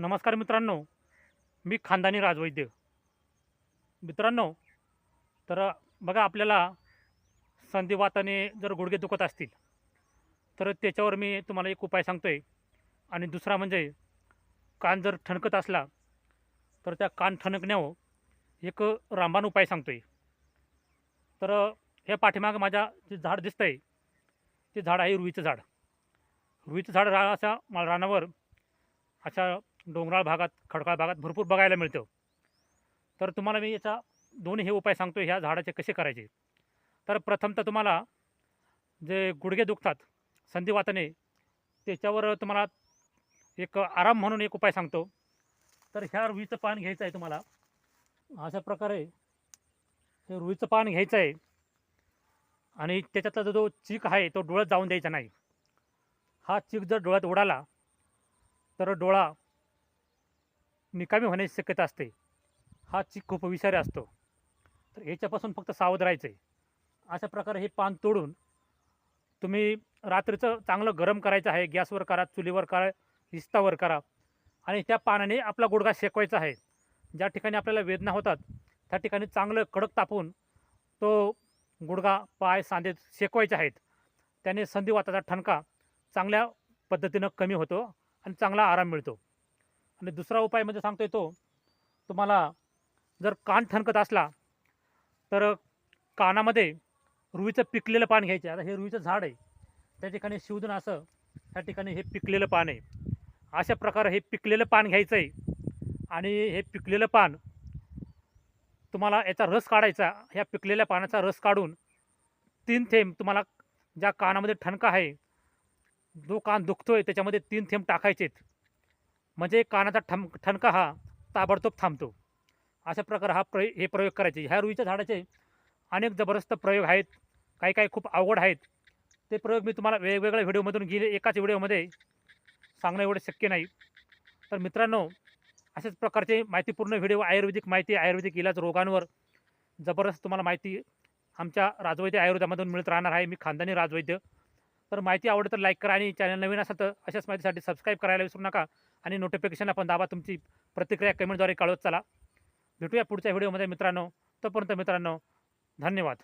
नमस्कार मित्रांनो मी खानदानी राजवैद्य. मित्रांनो तर बघा आपल्याला संधिवाताने जर गुडघे दुखत असतील तर त्याच्यावर मी तुम्हाला एक उपाय सांगतो आहे आणि दुसरा म्हणजे कान जर ठणकत असला तर त्या कान ठणकण्यावर एक रामबाण उपाय सांगतो आहे तर हे पाठीमागं माझ्या जे झाड दिसतं आहे ते झाड आहे रुईचं झाड. रुईचं झाड रा अशा रानावर अशा डोंगराळ भागात खडकाळ भागात भरपूर बघायला मिळतं. तर तुम्हाला मी याचा दोन्ही हे उपाय सांगतो ह्या झाडाचे कसे करायचे. तर प्रथमतः तुम्हाला जे गुडघे दुखतात संधिवाताने त्याच्यावर तुम्हाला एक आराम म्हणून एक उपाय सांगतो. तर ह्या रुईचं पान घ्यायचं आहे तुम्हाला. अशा प्रकारे हे रुईचं पान घ्यायचं आहे. आणि त्याच्यातला जो जो चीक आहे तो डोळ्यात जाऊन द्यायचा नाही. हा चीक जर डोळ्यात उडाला तर डोळा निकामी होण्याची शक्यता असते. हा चीक खूप विषारी असतो. तर याच्यापासून फक्त सावध राहायचं आहे अशा प्रकारे हे पान तोडून तुम्ही रात्रीचं चांगलं गरम करायचं आहे. गॅसवर करा चुलीवर करा इस्तावर करा. आणि त्या पानाने आपला गुडघा शेकवायचा आहे. ज्या ठिकाणी आपल्याला वेदना होतात त्या ठिकाणी चांगलं कडक तापून तो गुडघा पाय सांधे शेकवायचे आहेत. त्याने संधिवाताचा ठणका चांगल्या पद्धतीनं कमी होतो आणि चांगला आराम मिळतो. आणि दुसरा उपाय म्हणजे सांगतोय तो तुम्हाला जर कान ठणकत असला तर कानामध्ये रुईचं पिकलेलं पान घ्यायचं आता हे रुईचं झाड आहे. त्या ठिकाणी शिवदन असं त्या ठिकाणी हे पिकलेलं पान आहे. अशा प्रकारे हे पिकलेलं पान घ्यायचं आहे. आणि हे पिकलेलं पान तुम्हाला याचा रस काढायचा ह्या पिकलेल्या पानाचा रस काढून तीन थेंब तुम्हाला ज्या कानामध्ये ठणका आहे जो कान दुखतो आहे त्याच्यामध्ये तीन थेंब टाकायचेत. म्हणजे कानाचा ठम ठणका हा ताबडतोब थांबतो. अशा प्रकार हा प्रयोग हे प्रयोग करायचे. ह्या रुईच्या झाडाचे अनेक जबरदस्त प्रयोग आहेत. काही काही खूप अवघड आहेत. ते प्रयोग मी तुम्हाला वेगवेगळ्या व्हिडिओमधून गेले एकाच व्हिडिओमध्ये सांगणं एवढं शक्य नाही. तर मित्रांनो अशाच प्रकारचे माहितीपूर्ण व्हिडिओ आयुर्वेदिक माहिती आयुर्वेदिक इलाज रोगांवर जबरदस्त तुम्हाला माहिती आमच्या राजवैद्य आयुर्वेदामधून मिळत राहणार आहे. मी खानदानी राजवैद्य. तर माहिती आवडत तर लाईक करा आणि चॅनल नवीन असेल तर अशाच माहितीसाठी सबस्क्राईब करायला विसरू नका. आणि नोटिफिकेशन आपण दाबा. तुमची प्रतिक्रिया कमेंटद्वारे कळवत चला. भेटूया पुढच्या व्हिडिओमध्ये मित्रांनो. तोपर्यंत मित्रांनो धन्यवाद.